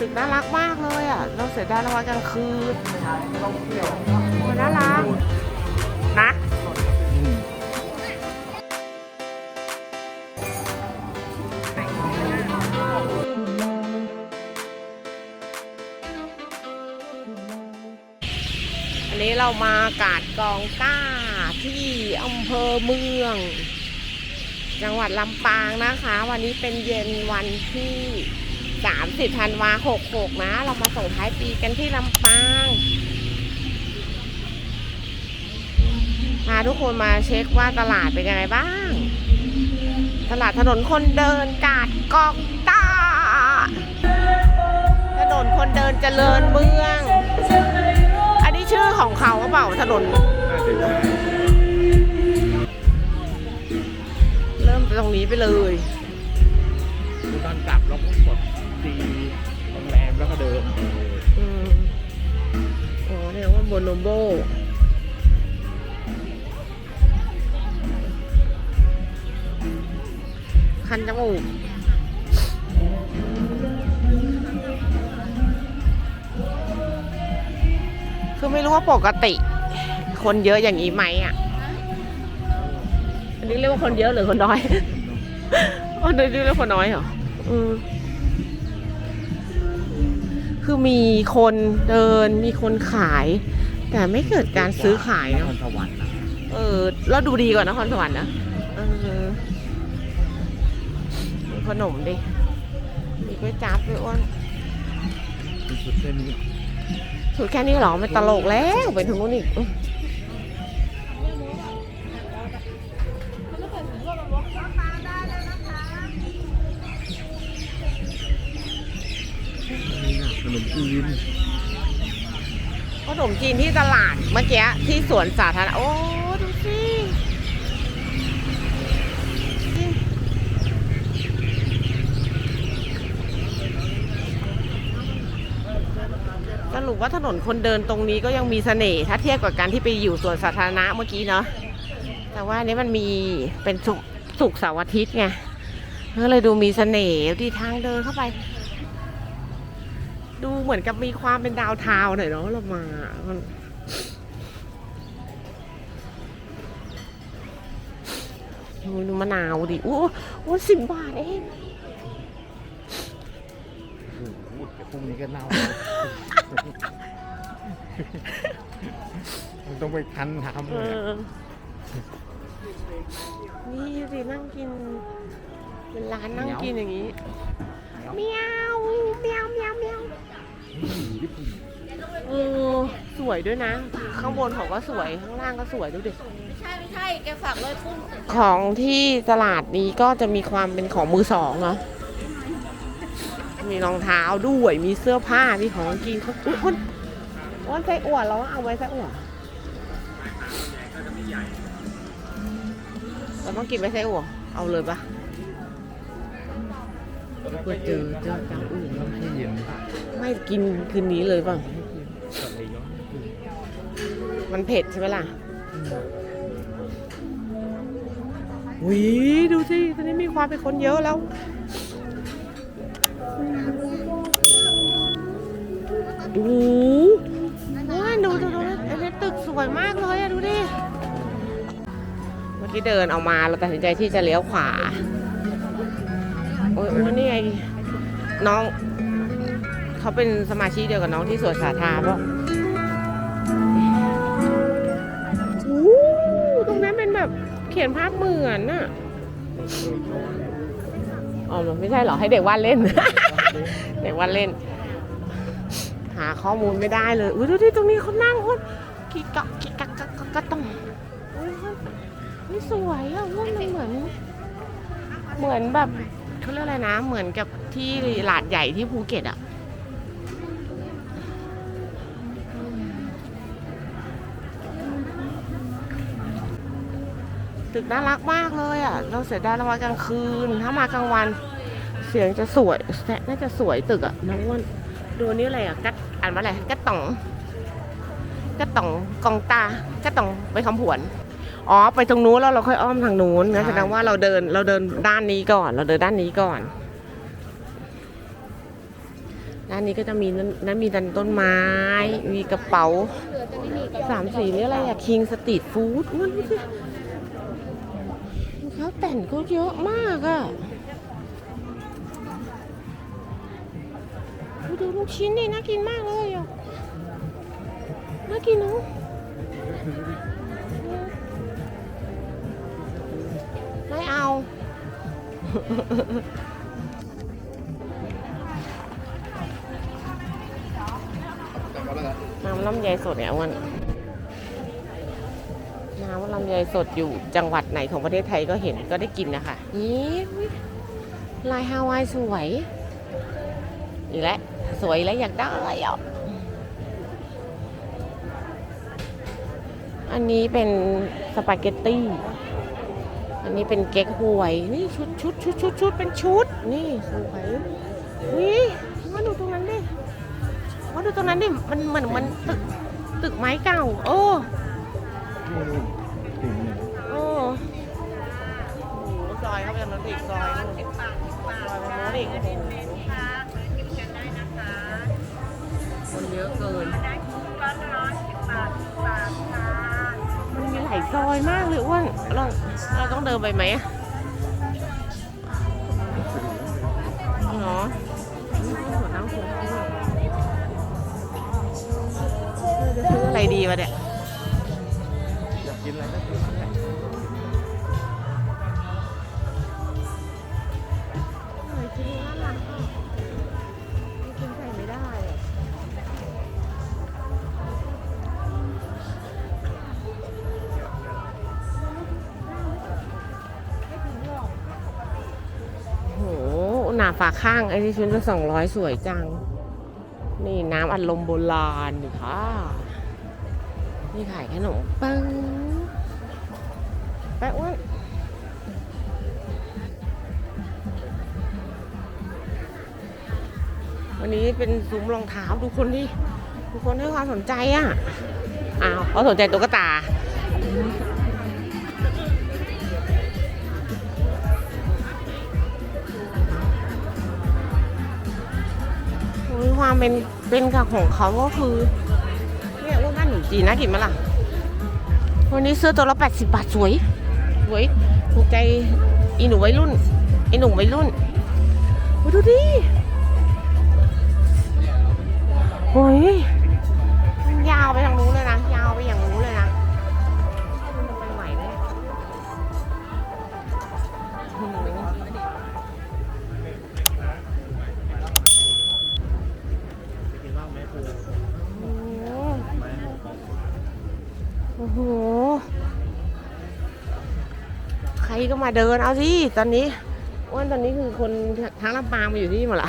ตึกน่ารักมากเลยอะ เราเสียดายเรามากลางคืนโอ้น่ารักนะอันนี้เรามากาดกองต้าที่อำเภอเมือง จังหวัดลำปางนะคะ วันนี้เป็นเย็นวันที่ 30ธันวา66 นะ เรามาส่งท้ายปีกันที่ลำปางพาทุกคนมาเช็คว่าตลาดเป็นยังไงบ้าง ตลาดถนนคนเดินกาดกองตา ถนนคนเดินเจริญเมือง อันนี้ชื่อของเขาเปล่าถนน เริ่มตรงนี้ไปเลย ตอนกลับเราก็กด เดินอืมอ๋อเนี่ยว่าโบโนโบคันจมูกคือไม่รู้ว่าปกติ คนเยอะอย่างนี้ไหมอะ อันนี้เรียกว่าคนเยอะหรือคนน้อย อ๋อนี่เรียกว่าคนน้อยเหรอ อืม คือมีคนเดินมีคนขาย แต่ไม่เกิดการซื้อขายนเนาะครสวรรค์นะเออแล้วดูดีกว่านครสวรรค์นะเออมีขนมดิมีก๋วยจั๊บด้วยอ้วนที่สุดเส้นนี้ สุดแค่นี้เหรอไม่ตลกแล้วไปถึงนู้นอีกอื้อ ขนมจีนขนมจีนที่ตลาดเมื่อกี้ที่สวนสาธารณะโอ้ดูสิสรุปว่าถนนคนเดินตรงนี้ก็ยังมีเสน่ห์ถ้าเทียบกับการที่ไปอยู่สวนสาธารณะเมื่อกี้เนาะแต่ว่าอันนี้มันมีเป็นสุกร์ศุกร์เสาร์อาทิตย์ไงก็เลยดูมีเสน่ห์ที่ทางเดินเข้าไป ดูเหมือนกับมีความเป็นดาวเทาวน์หน่อยเนาะเรามามันดูดูมะนาวดิโอ้โอ้สิบบาทเองโอ้โหเดี๋ยวพรุ่งนี้ก็เน่ามันต้องไปคั้นทำเอเลยอะอนี่สินั่งกินเป็นร้านนั่งกินอย่างนี้เมียวเมียวเมียวเมียวญี่ปุ่น เออสวยด้วยนะ ข้างบนเขาก็สวยข้างล่างก็สวยดูดิไม่ใช่ไม่ใช่แกฝากเลยกุ้งของที่ตลาดนี้ก็จะมีความเป็นของมือสองเนาะมีรองเท้าด้วยมีเสื้อผ้ามีของกินเขาอุ้ยอ้วนอ้วนไส้อั่วเราเอาไว้ไส้อั่วเราต้องกินไว้ไส้อั่วเอาเลยปะ เพื่อเจอเจอเจ้าอื่นน้ำที่เย็นไม่กินคืนนี้เลยป่ะกับไอ้ย้อนมันเผ็ดใช่ไหมล่ะวิดูสิตอนนี้มีความเป็นคนเยอะแล้วดูว้าดูดูดูอันนี้ตึกสวยมากเลยอะดูดิ เมื่อกี้เดินออกมาเราตัดสินใจที่จะเลี้ยวขวา อ้ยโอ้ยนี่ไงน้อง เขาเป็นสมาชิกเดียวกับน้องที่สวนสาธารณะป่ะโอ้ตรงนั้นเป็นแบบเขียนภาพเหมือนน่ะอ๋อไม่ใช่เหรอให้เด็กวาดเล่น เด็กวาดเล่น หาข้อมูลไม่ได้เลยอุ้ยดูที่ตรงนี้เขานั่งคนกิกกักกิ๊กกักกักกักต้องอุ้ยนี่สวยอะว่ามันเหมือน เหมือนแบบ เขาเรียกอะไรนะ เหมือนกับที่หลาดใหญ่ที่ภูเก็ตอะตึกน่ารักมากเลยอะเราเสียดายเรามากลางคืน ถ้ามากลางวัน เสียงจะสวยน่าจะสวยตึกอะน้องอ้วนดูนี่อะไรอะกัดอ่านว่าอะไรกัดต่องกัดต่องกองตากัดต่องไปคำผวน อ๋อไปตรงนู้นแล้วเราค่อยอ้อมทางนู้นงั้นแสดงว่าเราเดินเราเดินด้านนี้ก่อน เราเดินด้านนี้ก่อน ด้านนี้ก็จะมีนั้นนั้นมีดันต้นไม้ มีกระเป๋าสามสีนี่อะไรอะคิงสตรีทฟู้ดมันดูสิเขาแต่งก็เยอะมากอะดูดูลูกชิ้นนี่น่ากินมากเลยอะน่ากินเนาะไน้ำลำไยสดเนี่ยอ้วันน้ำลำไยสดอยู่จังหวัดไหนของประเทศไทยก็เห็นก็ได้กินนะคะนี่ลายฮาวายสวยอีกแล้วสวยแล้วอยากได้อะไรอะอันนี้เป็นสปาเกตตี้ อันนี้เป็นเก๊กฮวย นี่ชุดชุดชุดชุดชุดเป็นชุด นี่สวยนี่มาดูตรงนั้นดิว่าดูตรงนั้นดิ มันเหมือนมันตึกตึกไม้เก่า โอ้โอ้โหซอยเข้าไปตรงนั้นอีกซอยนู่นซอยตรงนู้นอีกคนเยอะเกินมันมีห ลายซอยมากเลยอ้วนเราเราต้องเดินไปไหมอะเหรอหัวนั่งคุ้มด้วยจะซื้ออะไรดีวะเนี่ยอยากกินอะไรก็ หนาฝาข้างไอ้ที่ชุดละสองร้อยสวยจัง นี่น้ำอัดลมโบราณนี่ค่ะ นี่ขายขนมปังแป๊ะอ้วนวันนี้เป็นซุ้มรองเท้าดูคนที่ทุกคนให้ความสนใจอะอ้าวเขาสนใจตุ๊กตา ความเป็นเป็นกับของเขาก็คือเนี่ยอ้วนบ้านหนูจีนนะกินมาล่ะ วันนี้เสื้อตัวละ80บาทสวยสวยถูกใจอีหนูวัยรุ่นอีหนุ่มวัยรุ่นโอ้ดูดิโอ้ย ก็มาเดินเอาสิตอนนี้อ้วนตอนนี้คือคนทั้งลำปางมาอยู่ที่นี่หมดละ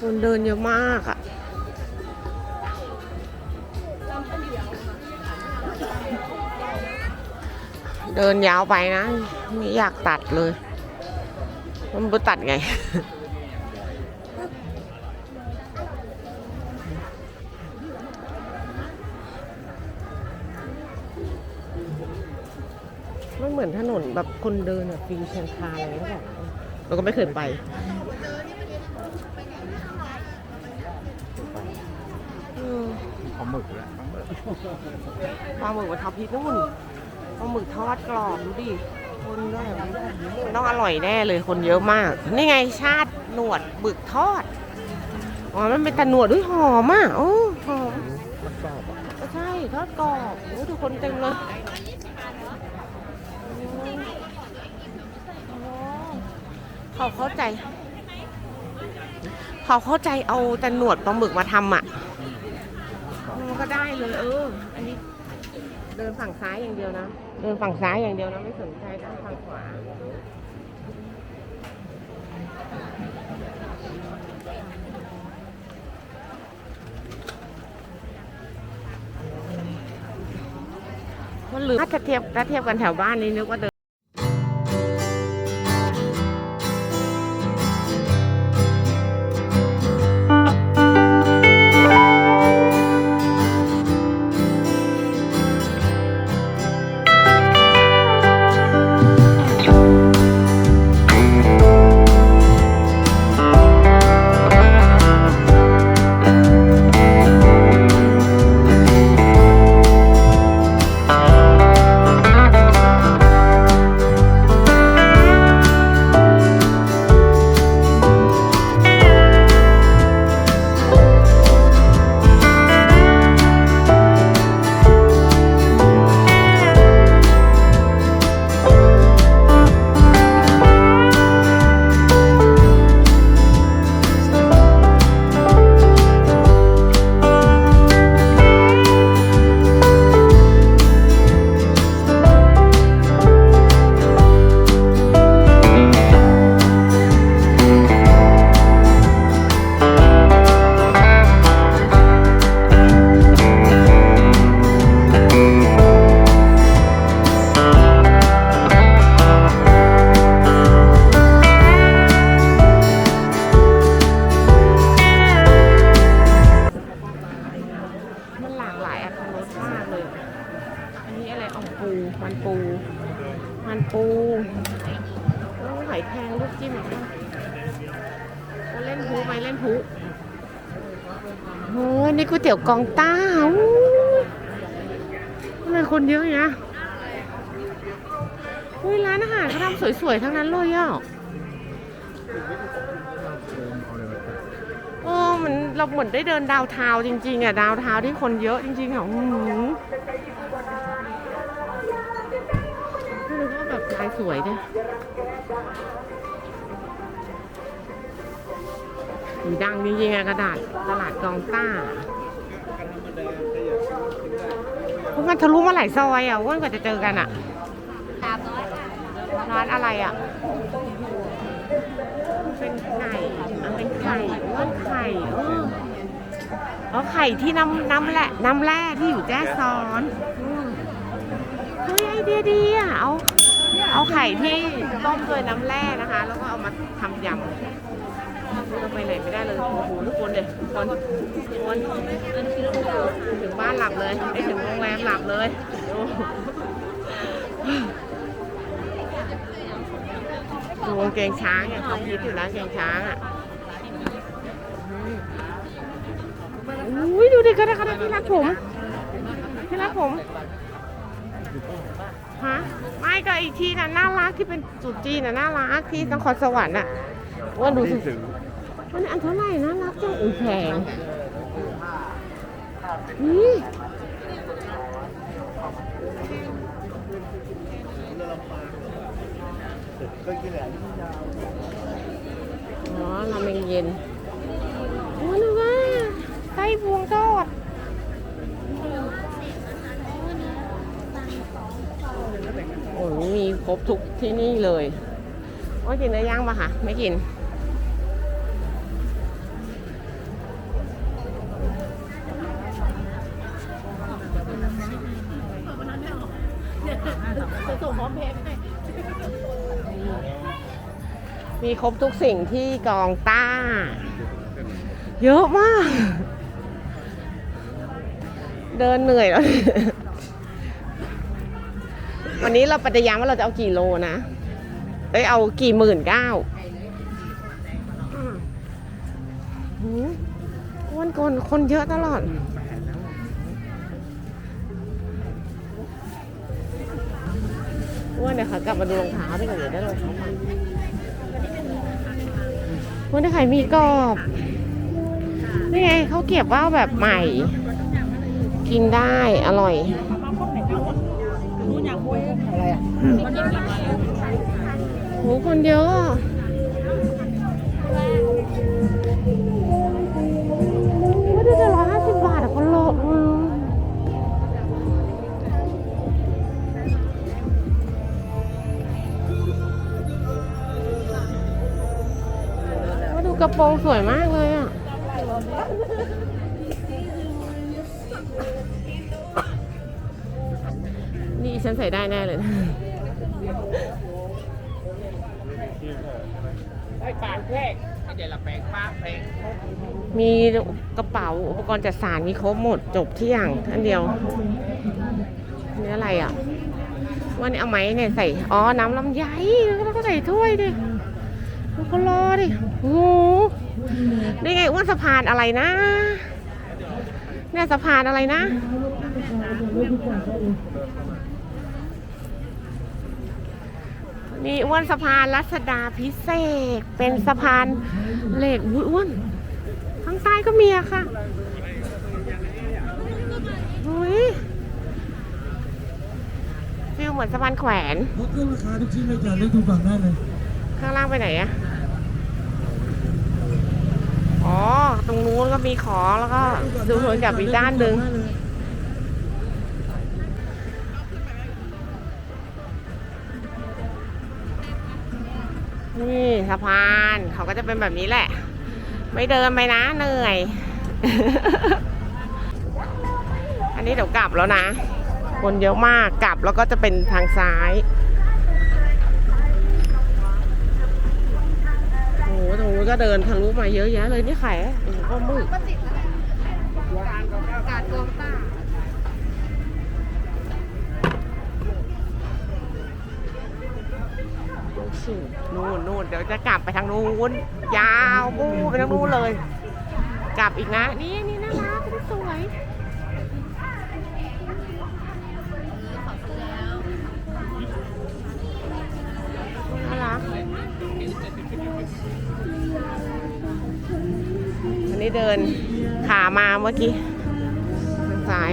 คนเดินเยอะมากอะเดินยาวไปนะ ไม่อยากตัดเลย มันไปตัดไง แบบคนเดินแบบฟรีเชนคาอะไรก็แบบเราก็ไม่เคยไปปลาหมึกแหละปลาหมึกปลาหมึกมาทับพริกนู่นปลาหมึกทอดกรอบดูดิ คนด้วยมันต้องอร่อยแน่เลยคนเยอะมาก นี่ไงชาติหนวดหมึกทอด อ๋อ มันเป็นต่หนวดด้วยหอมอะโอ้หอมมันกรอบอะใช่ทอดกรอบโอ้ทุกคนเต็มเลย เขาเข้าใจ เขาเข้าใจเอาแต่หนวดปลาหมึกมาทำอะมันก็ได้เลย เออ อันนี้ เดินฝั่งซ้ายอย่างเดียวนะ เดินฝั่งซ้ายอย่างเดียวนะ ไม่สนใจด้านฝั่งขวามันลืมถ้าจะเทียบถ้าเทียบกันแถวบ้านนี้นึกว่าเดิน หารเขาทำสวยๆ ทั้งนั้นเลยอะเออมันเราเหมือนได้เดินดาวเทาจริงๆอะดาวเทาที่คนเยอะจริงๆอะอื้อหือว่าแบบลายสวยด้วยมีดังจริงๆอะกระดาษตลาดกองต้าเพราะมันทะลุมาหลายซอยอะอ้วนกว่าจะเจอกันอะ ร้านอะไรอะ เป็นไข่เป็นไข่เรื่องไข่เออเออไข่ที่น้ำน้ำแร่น้ำแร่ที่อยู่แจ้ซ้อนอืมเฮ้ยไอเดียดีอะเอาเอาไข่ที่ต้มด้วยน้ำแร่นะคะ แล้วก็เอามาทำยำเราไปไหนไม่ได้เลยโอ้โหทุกคนเลยทุกคนทุกคนถึงบ้านหลับเลยไปถึงโรงแรมหลับเลยโอ้ ดูกางเกงช้างอย่างเขาคิดอยู่แล้วกางเกงช้างอะอุ้ยดูดิก็ได้ก็ได้ที่รักผมที่รักผมฮะไม่ก็อีกทีน่ะน่ารักที่เป็นจุดจีนน่ะน่ารักที่นครสวรรค์อะว่าดูสิวันนี้อันเท่าไหร่น่ารักจังอุ้ยแพงนี่ อ๋อราเมงเย็นโอ้นึกว่าไส้พวงทอดโอ้ยมีครบทุกที่นี่เลย โอ้กินเนื้อย่างปะคะ ไม่กิน ส่งพร้อมเพย์ให้ มีครบทุกสิ่งที่กองต้า เยอะมาก เดินเหนื่อยแล้ว วันนี้เราปฏิญาณว่าเราจะเอากี่โลนะเอ้ยเอากี่หมื่นเก้าอ้วนคนคนเยอะตลอดอ้วนเดี๋ยค่ะ กลับมาดูรองเท้าดีกว่าเดี๋ยวได้รองเท้าใหม่ อ้วนได้ไข่มีกรอบนี่ไงเขาเก็บว่าวแบบใหม่ กินได้อร่อยโหคนเยอะ กระโปรงสวยมากเลยอะ นี่ฉันใส่ได้แน่เลยนะไอ้ปากแพกไอ้เดี๋ยวละแปลงปาแพงมีกระเป๋าอุปกรณ์จัดสารมีครบหมดจบที่อย่างอันเดียวนี่อะไรอะว่านี่เอาไหมเนี่ยใส่ อ๋อ น้ำลำไยแล้วก็ใส่ถ้วยดิ ดูก็รอดิโอ้โหนี่ไงอ้วนสะพานอะไรนะเนี่ยสะพานอะไรนะ นี่อ้วนสะพานรัศดาพิเศษ เป็นสะพานเหล็กอ้วนข้างใต้ก็มีอะค่ะอุ้ยฟิลเหมือนสะพานแขวนลดเครื่องราคาทุกชิ้นเลยจ้ะเลือกดูฝั่งได้เลย ข้างล่างไปไหนอะอ๋อ ตรงนู้นก็มีของแล้วก็ดูเหมือนกับอีกด้านหนึ่งนี่สะพานเขาก็จะเป็นแบบนี้แหละ ไม่เดินไปนะเหนื่อย อันนี้เดี๋ยวกลับแล้วนะ คนเยอะมากกลับแล้วก็จะเป็นทางซ้าย นู้นก็เดินทะลุมาเยอะแยะเลยนี่ไข่ก็มืดการกองตาสูนู่นนู่นเดี๋ยวจะกลับไปทางนู้นยาวกู้ไปทางนู้นเลย กลับอีกนะนี่ อันนี้เดินขามาเมื่อกี้ทางซ้าย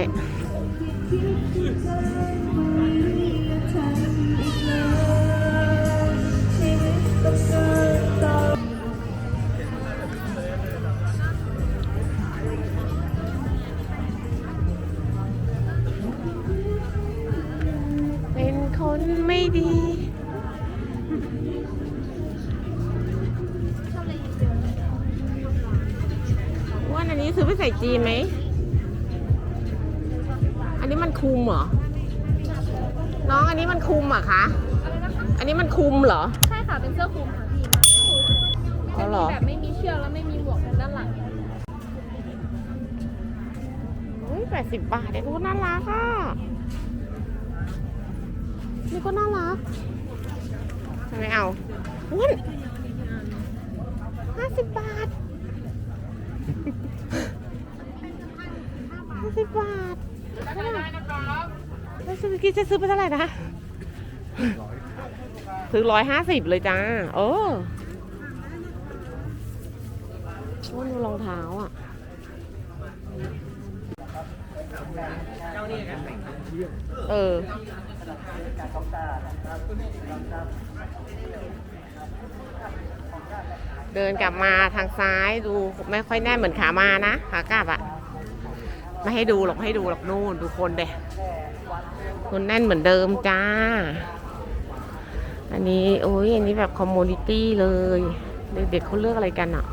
เป็นคนไม่ดี ไปใส่จีนไหม อันนี้มันคุมเหรอ น้องอันนี้มันคุมเหรอคะ อันนี้มันคุมเหรอ ใช่ค่ะ เป็นเสื้อคลุมค่ะพี่อ๋อเหรอ แบบไม่มีเชือกแล้วไม่มีหมวกทางด้านหลังอุ้ยแปดสิบบาทเด็กก็น่ารักอะ นี่ก็น่ารักทำไมเอาอุ้ยห้าสิบบาทห้า สิบบาทแล้วซื้อเมื่อกี้จะซื้อไปเท่าไหร่นะซื้อร้อยห้าสิบเลยจ้าเออโอ้ดูรองเท้าอะเออเดินกลับมาทางซ้ายดูไม่ค่อยแน่นเหมือนขามานะขากลับอะ ไม่ให้ดูหรอกให้ดูหรอกนู่นดูคนเด็คนแน่นเหมือนเดิมจ้า อันนี้โอ้ยอันนี้แบบคอมมูนิตี้เลย เด็กๆเขาเลือกอะไรกันอะ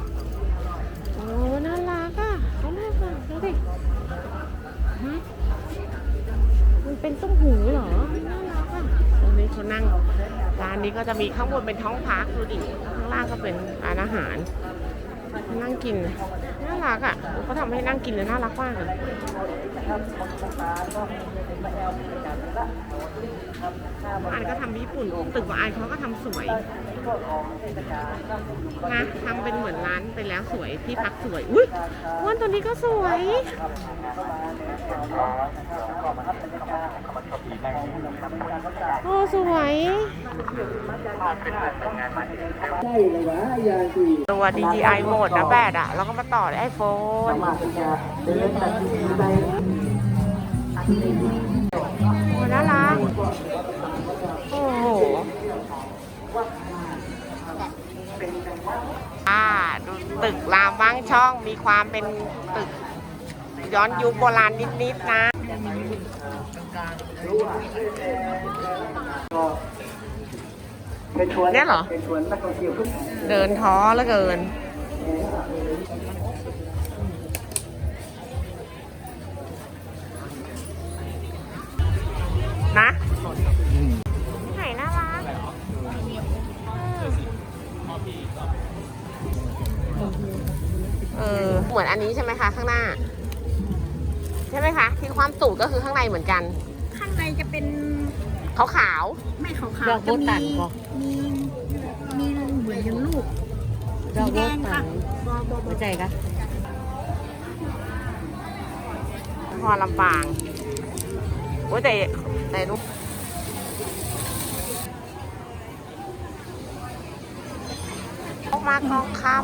โอ้น่ารักอะเขาเลือกอะดูดิมันเป็นต้มหูเหรอน่ารักอะตรงนี้เขานั่งร้านนี้ก็จะมีข้างบนเป็นท้องพักดูดิข้างล่างก็เป็นร้านอาหารนั่งกิน น่ารักอะเขาทำให้นั่งกินเลยน่ารักมากเลยอันก็ทำญี่ปุ่น ตึกว่าอันเขาก็ทำสวยนะทำเป็นเหมือนร้านไปแล้วสวยที่พักสวย อุ้ยวันตัวนี้ก็สวยโอ้สวย ใช่เลยวะยาสีตัว DJI โหมดนะแบตอะแล้วก็มาต่อไอโฟนมาเป็นยาเดินตัดทีไปโอ้น่ารักโอ้โหอ่าดูตึกรามบ้างช่องมีความเป็นตึกย้อนยุคโบราณนิด ๆ นะ เป็นชวนเนี่ยเหรอเป็นชวนนักท่องเที่ยวทุกเดินท้อแล้วเกิน นะไหนน่ารักเออ เหมือนอันนี้ใช่ไหมคะ ข้างหน้า ใช่ไหมคะ ที่ความสูงก็คือข้างในเหมือนกันข้างในจะเป็น ขาวขาว ไม่ขาวดอกๆโบจะมีตันปะมีมีเหมือนยังลูกๆสีแดงค่ะบอบอบอใจกะพอลำปางโอ้ยแต่แต่นุกออกมากองคำ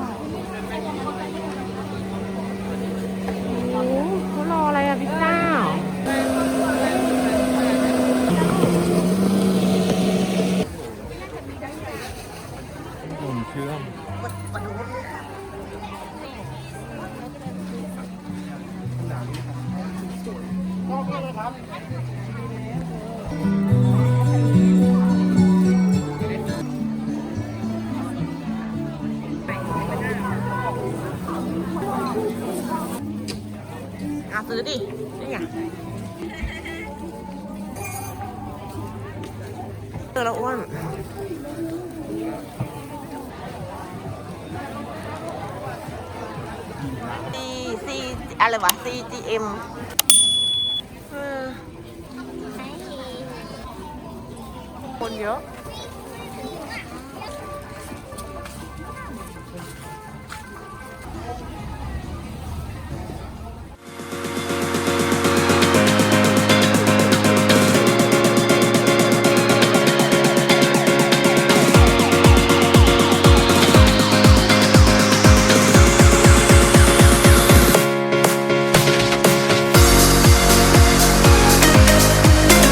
อะไรวะ CGM เออคนเยอะ